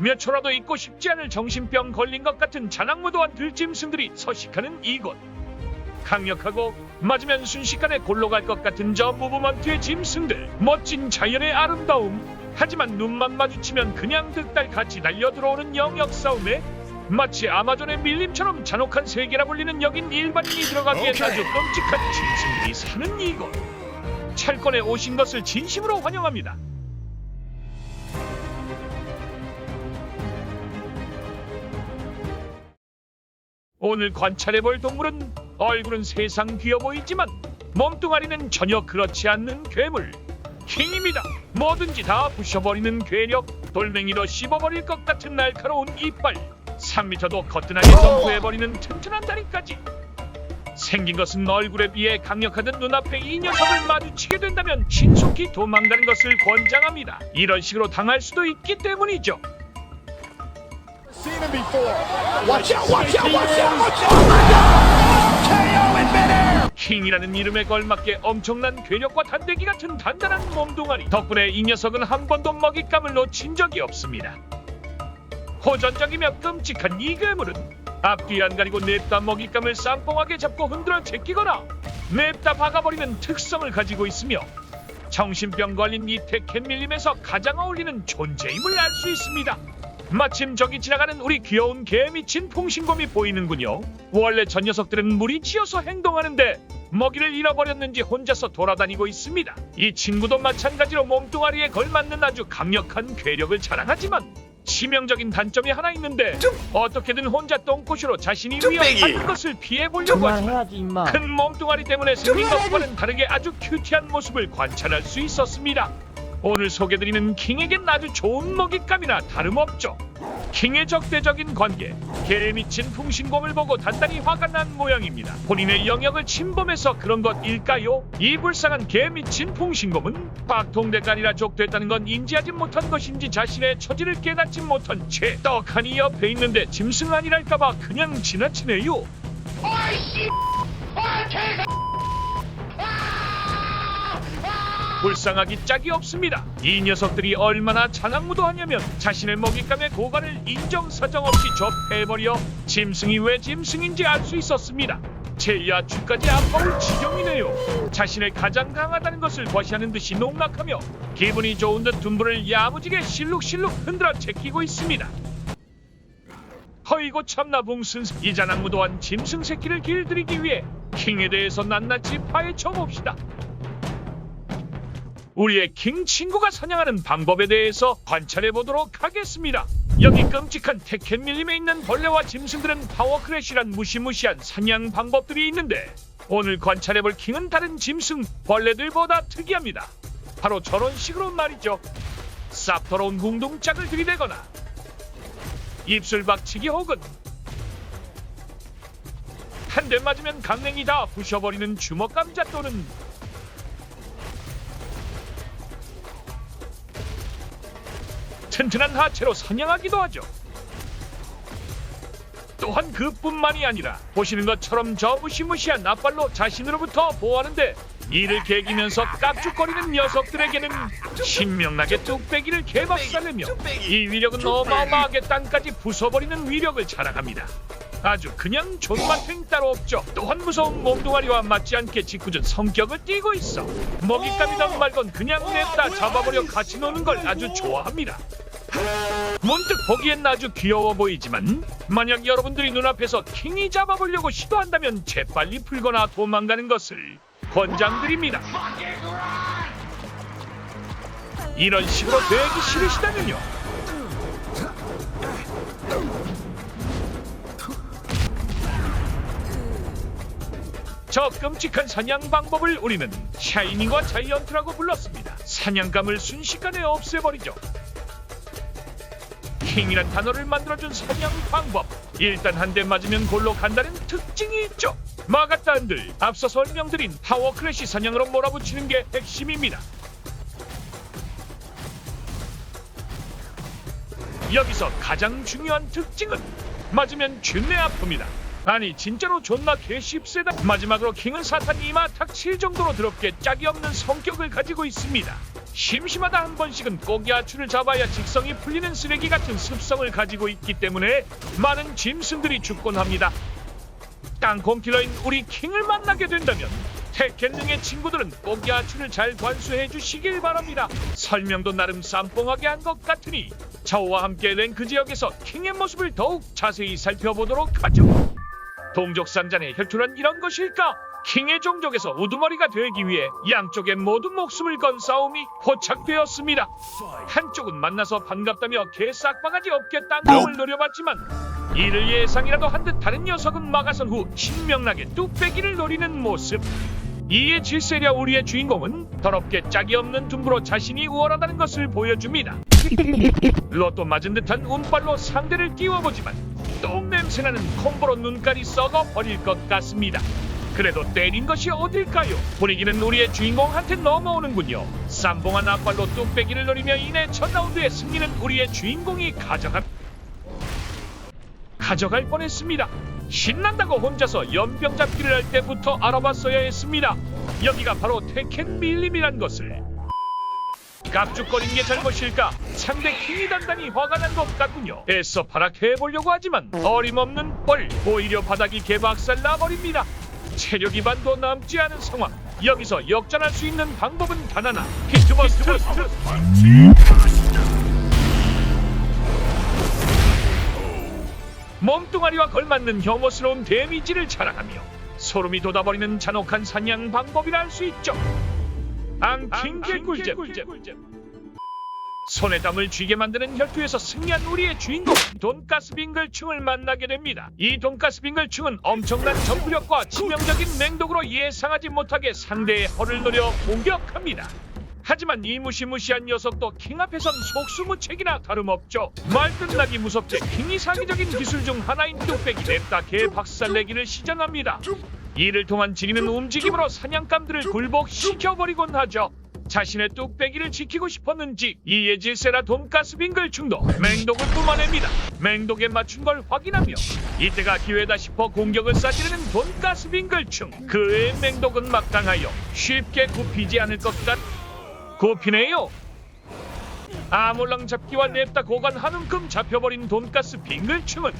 몇 초라도 있고 싶지 않을 정신병 걸린 것 같은 자랑무도한 들짐승들이 서식하는 이곳. 강력하고 맞으면 순식간에 골로 갈 것 같은 저 무브먼트의 짐승들. 멋진 자연의 아름다움. 하지만 눈만 마주치면 그냥 득달 같이 달려 들어오는 영역 싸움에 마치 아마존의 밀림처럼 잔혹한 세계라 불리는 여긴 일반인이 들어가기엔 오케이. 아주 끔찍한 짐승들이 사는 이곳. 철권에 오신 것을 진심으로 환영합니다. 오늘 관찰해볼 동물은 얼굴은 세상 귀여 보이지만 몸뚱아리는 전혀 그렇지 않는 괴물 킹입니다. 뭐든지 다 부셔버리는 괴력 돌멩이로 씹어버릴 것 같은 날카로운 이빨 3미터도 거뜬하게 점프해버리는 튼튼한 다리까지 생긴 것은 얼굴에 비해 강력하던 눈앞에 이 녀석을 마주치게 된다면 신속히 도망가는 것을 권장합니다. 이런 식으로 당할 수도 있기 때문이죠. Seen him before. Watch out, watch out, watch out, watch out. Oh my God! 킹이라는 이름에 걸맞게 엄청난 괴력과 단대기 같은 단단한 몸뚱아리 덕분에 이 녀석은 한 번도 먹잇감을 놓친 적이 없습니다. 호전적이며 끔찍한 이 괴물은 앞뒤 안 가리고 냅다 먹잇감을 쌈뽕하게 잡고 흔들어 제끼거나 냅다 박아버리는 특성을 가지고 있으며 정신병 걸린 이 테켄 밀림에서 가장 어울리는 존재임을 알 수 있습니다. 마침 저기 지나가는 우리 귀여운 개 미친 풍신곰이 보이는군요. 원래 저 녀석들은 물이 지어서 행동하는데 먹이를 잃어버렸는지 혼자서 돌아다니고 있습니다. 이 친구도 마찬가지로 몸뚱아리에 걸맞는 아주 강력한 괴력을 자랑하지만 치명적인 단점이 하나 있는데 어떻게든 혼자 똥꼬시로 자신이. 위협받는 것을 피해보려고 하지만 그만해야지 임마 큰 몸뚱아리 때문에 생긴 것과는 다르게 아주 큐티한 모습을 관찰할 수 있었습니다. 오늘 소개드리는 킹에겐 아주 좋은 먹잇감이나 다름없죠. 킹의 적대적인 관계, 개에 미친 풍신곰을 보고 단단히 화가 난 모양입니다. 본인의 영역을 침범해서 그런 것일까요? 이 불쌍한 개 미친 풍신곰은 박통대간이라 족됐다는 건 인지하지 못한 것인지 자신의 처지를 깨닫지 못한 채 떡하니 옆에 있는데 짐승 아니랄까봐 그냥 지나치네요. 불쌍하기 짝이 없습니다. 이 녀석들이 얼마나 자랑무도하냐면 자신의 먹잇감의 고관을 인정사정 없이 접해버려 짐승이 왜 짐승인지 알 수 있었습니다. 제 야추까지 아파올 지경이네요. 자신의 가장 강하다는 것을 과시하는 듯이 농락하며 기분이 좋은 듯 둔부를 야무지게 실룩실룩 흔들어 제끼고 있습니다. 허이고 참나 붕슨 이 자랑무도한 짐승 새끼를 길들이기 위해 킹에 대해서 낱낱이 파헤쳐 봅시다. 우리의 킹 친구가 사냥하는 방법에 대해서 관찰해 보도록 하겠습니다. 여기 끔찍한 테켄 밀림에 있는 벌레와 짐승들은 파워크래시란 무시무시한 사냥 방법들이 있는데 오늘 관찰해 볼 킹은 다른 짐승 벌레들보다 특이합니다. 바로 저런 식으로 말이죠. 싹 더러운 궁둥짝을 들이대거나 입술 박치기 혹은 한 대 맞으면 강냉이 다 부셔버리는 주먹 감자 또는 튼튼한 하체로 사냥하기도 하죠. 또한 그뿐만이 아니라 보시는 것처럼 저 무시무시한 앞발로 자신으로부터 보호하는데 이를 개기면서 깍죽거리는 녀석들에게는 신명나게 뚝배기를 개박살내며 이 위력은 어마어마하게 땅까지 부숴버리는 위력을 자랑합니다. 아주 그냥 존맛행 따로 없죠. 또한 무서운 몸뚱아리와 맞지 않게 짓궂은 성격을 띠고 있어. 먹잇감이던 말건 그냥 냅다 잡아버려 같이 노는 걸 아주 좋아합니다. 문득 보기엔 아주 귀여워 보이지만 만약 여러분들이 눈앞에서 킹이 잡아보려고 시도한다면 재빨리 풀거나 도망가는 것을 권장드립니다. 이런 식으로 되기 싫으시다면요. 저 끔찍한 사냥 방법을 우리는 샤이닝과 자이언트라고 불렀습니다. 사냥감을 순식간에 없애버리죠. 킹이란 단어를 만들어준 사냥 방법. 일단 한 대 맞으면 골로 간다는 특징이 있죠. 마가따 한들 앞서 설명드린 파워 크래시 사냥으로 몰아붙이는 게 핵심입니다. 여기서 가장 중요한 특징은 맞으면 준내 아픕니다. 아니 진짜로 존나 개십세다. 마지막으로 킹은 사탄 이마 탁칠 정도로 더럽게 짝이 없는 성격을 가지고 있습니다. 심심하다 한 번씩은 꼬기아추를 잡아야 직성이 풀리는 쓰레기 같은 습성을 가지고 있기 때문에 많은 짐승들이 죽곤 합니다. 땅콩 킬러인 우리 킹을 만나게 된다면 테켄능의 친구들은 꼬기아추를 잘 관수해 주시길 바랍니다. 설명도 나름 쌈뽕하게 한 것 같으니 저와 함께 랭크 지역에서 킹의 모습을 더욱 자세히 살펴보도록 하죠. 동족 상잔의 혈투란 이런 것일까? 킹의 종족에서 우두머리가 되기 위해 양쪽에 모두 목숨을 건 싸움이 포착되었습니다. 한쪽은 만나서 반갑다며 개싹바가지 없게 땅콩을 노려봤지만 이를 예상이라도 한 듯 다른 녀석은 막아선 후 신명나게 뚝배기를 노리는 모습. 이에 질세려 우리의 주인공은 더럽게 짝이 없는 둥구로 자신이 우월하다는 것을 보여줍니다. 로또 맞은 듯한 운빨로 상대를 띄워보지만 똥 냄새나는 콤보로 눈깔이 썩어 버릴 것 같습니다. 그래도 때린 것이 어딜까요? 분위기는 우리의 주인공한테 넘어오는군요. 쌈봉한 앞발로 뚝배기를 노리며 이내 첫 라운드의 승리는 우리의 주인공이 가져간 가져갈 뻔했습니다. 신난다고 혼자서 연병 잡기를 할 때부터 알아봤어야 했습니다. 여기가 바로 테켄 밀림이란 것을. 깝죽거린 게 잘못일까? 상대 킹이 단단히 화가 난 것 같군요. 애써 발악해보려고 하지만 어림없는 뻘 오히려 바닥이 개박살 나버립니다. 체력이 반도 남지 않은 상황. 여기서 역전할 수 있는 방법은 단 하나. 히트버스트. 몸뚱아리와 걸맞는 혐오스러운 데미지를 자랑하며 소름이 돋아버리는 잔혹한 사냥 방법이라 할 수 있죠. 앙킹 개꿀잼. 손에 땀을 쥐게 만드는 혈투에서 승리한 우리의 주인공 돈가스 빙글충을 만나게 됩니다. 이 돈가스 빙글충은 엄청난 점프력과 치명적인 맹독으로 예상하지 못하게 상대의 허를 노려 공격합니다. 하지만 이 무시무시한 녀석도 킹 앞에선 속수무책이나 다름없죠. 말 끝나기 무섭게 킹이 사기적인 기술 중 하나인 뚝배기 냅다 개 박살내기를 시전합니다. 이를 통한 지니는 움직임으로 사냥감들을 굴복시켜버리곤 하죠. 자신의 뚝배기를 지키고 싶었는지 이에 질세라 돈가스 빙글충도 맹독을 뿜어냅니다. 맹독에 맞춘 걸 확인하며 이때가 기회다 싶어 공격을 쏴지르는 돈가스 빙글충 그의 맹독은 막강하여 쉽게 굽히지 않을 것 같... 굽히네요. 아몰랑 잡기와 냅다 고간 한 움큼 잡혀버린 돈가스 빙글충은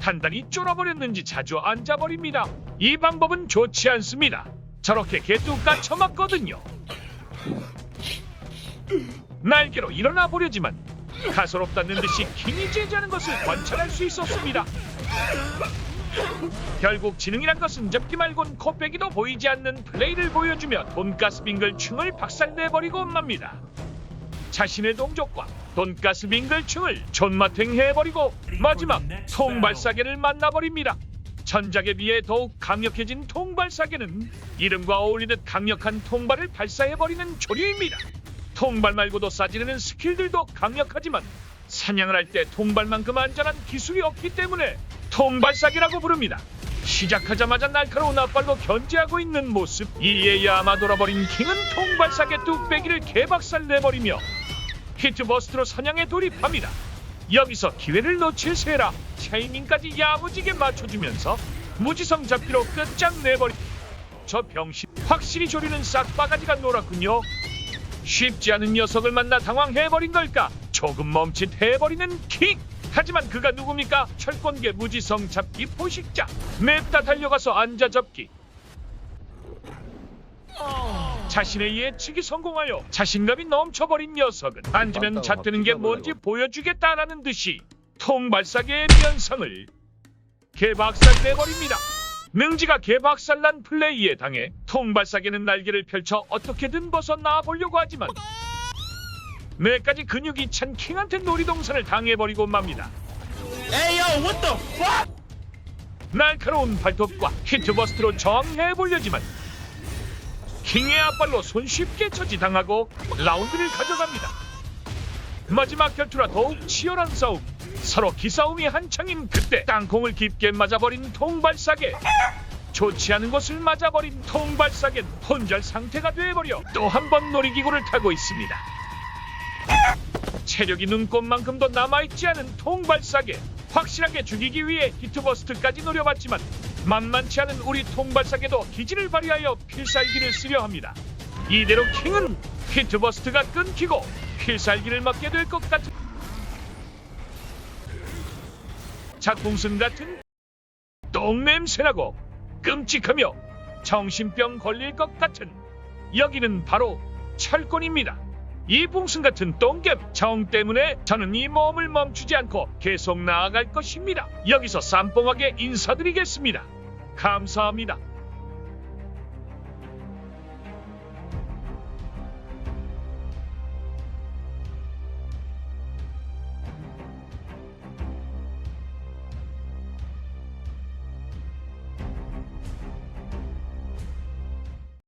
단단히 쫄아버렸는지 자주 앉아버립니다. 이 방법은 좋지 않습니다. 저렇게 개뚜까 쳐맞거든요. 날개로 일어나 보려지만 가소롭다는 듯이 킹이 제지하는 것을 관찰할 수 있었습니다. 결국 지능이란 것은 접기 말곤 코빼기도 보이지 않는 플레이를 보여주며 돈가스 빙글 충을 박살내버리고 맙니다. 자신의 동족과 돈가스 빙글충을 존마탱해버리고 마지막 통발사계를 만나버립니다. 전작에 비해 더욱 강력해진 통발사계는 이름과 어울리듯 강력한 통발을 발사해버리는 조류입니다. 통발 말고도 싸지르는 스킬들도 강력하지만 사냥을 할 때 통발만큼 안전한 기술이 없기 때문에 통발사기라고 부릅니다. 시작하자마자 날카로운 앞발로 견제하고 있는 모습 이에 야마 돌아버린 킹은 통발사계 뚝배기를 개박살 내버리며 히트버스트로 사냥에 돌입합니다. 여기서 기회를 놓칠 세라 타이밍까지 야무지게 맞춰주면서 무지성 잡기로 끝장내버리 저 병신 확실히 조류는 싹바가지가 놀았군요. 쉽지 않은 녀석을 만나 당황해버린 걸까? 조금 멈칫해버리는 킹! 하지만 그가 누굽니까? 철권계 무지성 잡기 포식자! 맵다 달려가서 앉아 접기! 자신의 예측이 성공하여 자신감이 넘쳐버린 녀석은 앉으면 잣드는 게 뭔지 보여주겠다라는 듯이 통발사계의 면상을 개박살내버립니다. 능지가 개박살난 플레이에 당해 통발사계는 날개를 펼쳐 어떻게든 벗어나 보려고 하지만 뇌까지 근육이 찬 킹한테 놀이동산을 당해버리고 맙니다. Yo, what the fuck? 날카로운 발톱과 히트버스트로 저항해보려지만 킹의 앞발로 손쉽게 처지당하고 라운드를 가져갑니다. 마지막 결투라 더욱 치열한 싸움. 서로 기싸움이 한창인 그때 땅콩을 깊게 맞아버린 통발사계. 좋지 않은 것을 맞아버린 통발사계는 혼절 상태가 돼버려 또 한 번 놀이기구를 타고 있습니다. 체력이 눈꽃만큼도 남아있지 않은 통발사계 확실하게 죽이기 위해 히트버스트까지 노려봤지만 만만치 않은 우리 통발사계도 기질을 발휘하여 필살기를 쓰려 합니다. 이대로 킹은 히트버스트가 끊기고 필살기를 맞게 될 것 같은 작동승 같은 똥냄새나고 끔찍하며 정신병 걸릴 것 같은 여기는 바로 철권입니다. 이 봉승 같은 똥겜 정 때문에 저는 이 몸을 멈추지 않고 계속 나아갈 것입니다. 여기서 쌈뽕하게 인사드리겠습니다. 감사합니다.